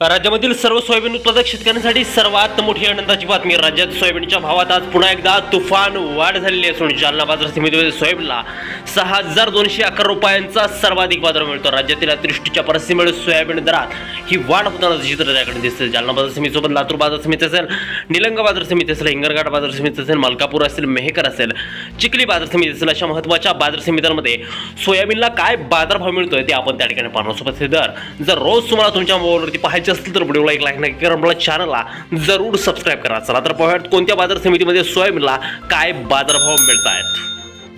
राज्यामधील सर्व सोयाबीन उत्पादक शेतकऱ्यांसाठी सर्वात मोठी आनंदाची बातमी. राज्यात सोयाबीनच्या भावात आज पुन्हा एकदा तुफान वाढ झालेली असून जालना बाजार समितीमध्ये सोयाबीनला सहा हजार दोनशे अकरा रुपयांचा सर्वाधिक बाजार मिळतो. राज्यातील अतिवृष्टीच्या परिस्थितीमुळे सोयाबीन दरात ही वाढ होताना चित्र त्याकडे दिसते. जालना बाजार समितीसोबत लातूर बाजार समिती असेल निलंग बाजार समिती असेल हिंगरघाट बाजार समिती असेल मलकापूर असेल मेहकर असेल चिखली बाजार समिती असेल अशा महत्त्वाच्या बाजार समित्यांमध्ये सोयाबीनला काय बाजारभाव मिळतोय ते आपण त्या ठिकाणी पाहणार सोबत हे दर जर रोज तुम्हाला तुमच्या मोबाईलवरती पाहायचे असतील तर व्हिडिओला एक लाईक नक्की करा. मला चॅनलला जरूर सबस्क्राईब करा. चला तर पाहूयात कोणत्या बाजार समितीमध्ये सोयाबीनला काय बाजारभाव मिळत आहेत.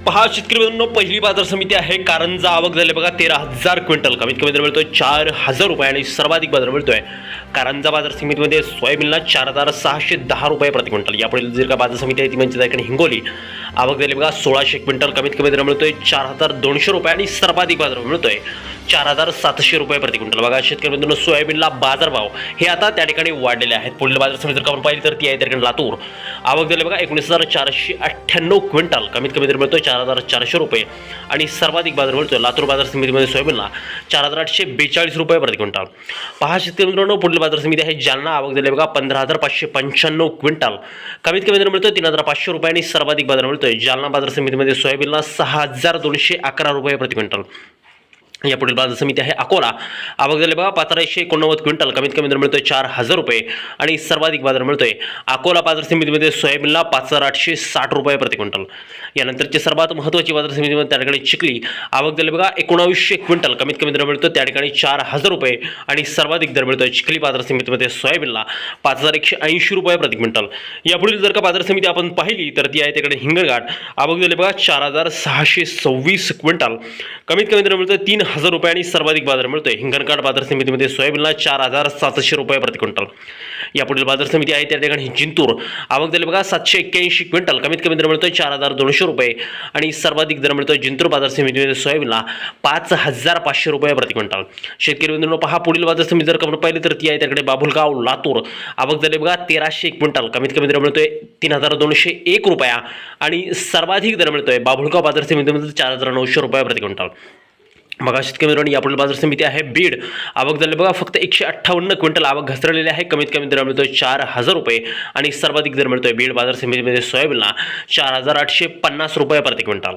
पहा शेतकरी मित्रांनो पहिली बाजार समिती आहे. कारंजा आवक झाले. बघा तेरा हजार क्विंटल. कमीत कमी दर मिळतोय चार हजार रुपये आणि सर्वाधिक बाजार मिळतोय. कारंजा बाजार समितीमध्ये सोयाबीनला चार हजार सहाशे दहा रुपये प्रति क्विंटल. यापुढील जर का बाजार समिती आहे ती म्हणजे त्याकडे हिंगोली. आवक झाली. बघा सोळाशे क्विंटल. कमीत कमी दर मिळतोय चार हजार दोनशे रुपये आणि सर्वाधिक बाजार मिळतोय. चार हजार सातशे रुपये प्रति क्विंटल. बघा शेतकरी मित्रांनो सोयाबीनला बाजारभाव हे आता त्या ठिकाणी वाढलेले आहेत. पुढील बाजार समिती जर का आपण पाहिली तर ती आहे त्या ठिकाणी लातूर. आवक झाले बघा एकोणीस हजार चारशे अठ्ठ्याण्णव क्विंटल. कमीत कमी दर मिळतोय चार हजार चारशे रुपये. आणि सर्वाधिक बाजार मिळतोय लातूर बाजार समितीमध्ये सोयाबीनला चार हजार आठशे बेचाळीस रुपये प्रति क्विंटल. पहा शेतकरी मित्रांनो पुढील बाजार समिती आहे जालना. आवक झाले बघा पंधरा हजार पाचशे पंच्याण्णव क्विंटल. कमीत कमी दर मिळतोय तीन हजार पाचशे रुपये आणि सर्वाधिक बाजार मिळतोय जालना बाजार समितीमध्ये सोयाबीनला सहा हजार दोनशे अकरा रुपये प्रति क्विंटल. या पुढील बाजार समिती आहे अकोला. आवक झाले बघा पाचशे एकोणनव्वद क्विंटल. कमीत कमी दर मिळतोय चार हजार रुपये आणि सर्वाधिक बाजार मिळतोय. अकोला बाजार समितीमध्ये सोयाबीनला पाच हजार आठशे साठ रुपये प्रति क्विंटल. यानंतरची सर्वात महत्त्वाची बाजार समितीमध्ये त्या ठिकाणी चिखली. आवक झाले बघा एकोणावीसशे क्विंटल. कमीत कमी दर मिळतो त्या ठिकाणी चार हजार रुपये आणि सर्वाधिक दर मिळतोय चिखली बाजार समितीमध्ये सोयाबीनला पाच हजार एकशे ऐंशी रुपये प्रति क्विंटल. यापुढील जर का बाजार समिती आपण पाहिली तर ती आहे तिकडे हिंगणघाट. आवक झाले बघा चार हजार सहाशे सव्वीस क्विंटल. कमीत कमी दर मिळतोय तीन हजार रुपये आणि सर्वाधिक बाजार मिळतोय. हिंगणघाट बाजार समितीमध्ये सोयाबीनला चार हजार सातशे रुपये प्रति क्विंटल. यापुढील बाजार समिती आहे त्या ठिकाणी जिंतूर. आवक झाली बघा सातशे एक्क्याऐंशी क्विंटल. कमीत कमी दर मिळतोय चार हजार दोनशे रुपये. आणि सर्वाधिक दर मिळतोय जिंतूर बाजार समितीमध्ये सोयाबीनला पाच हजार पाचशे रुपये प्रति क्विंटल. शेतकरी मित्रांनो पहा पुढील बाजार समिती जर कमी पाहिली तर ती आहे त्याकडे बाबुलगाव लातूर. आवक झाली बघा तेराशे क्विंटल. कमीत कमी दर मिळतोय तीन हजार दोनशे एक रुपया. आणि सर्वाधिक दर मिळतोय बाभुळगाव बाजार समितीमध्ये चार हजार नऊशे रुपये प्रति क्विंटल. बघा शेतकरी मित्रांनो यापुढील बाजार समिती आहे. बीड. आवक झाली. बघा फक्त एकशे अठ्ठावन्न क्विंटल आवक घसरलेली आहे. कमीत कमी दर मिळतोय चार हजार रुपये आणि सर्वाधिक दर मिळतोय बीड बाजार समितीमध्ये सोयाबीनला चार हजार आठशे पन्नास रुपये प्रति क्विंटल.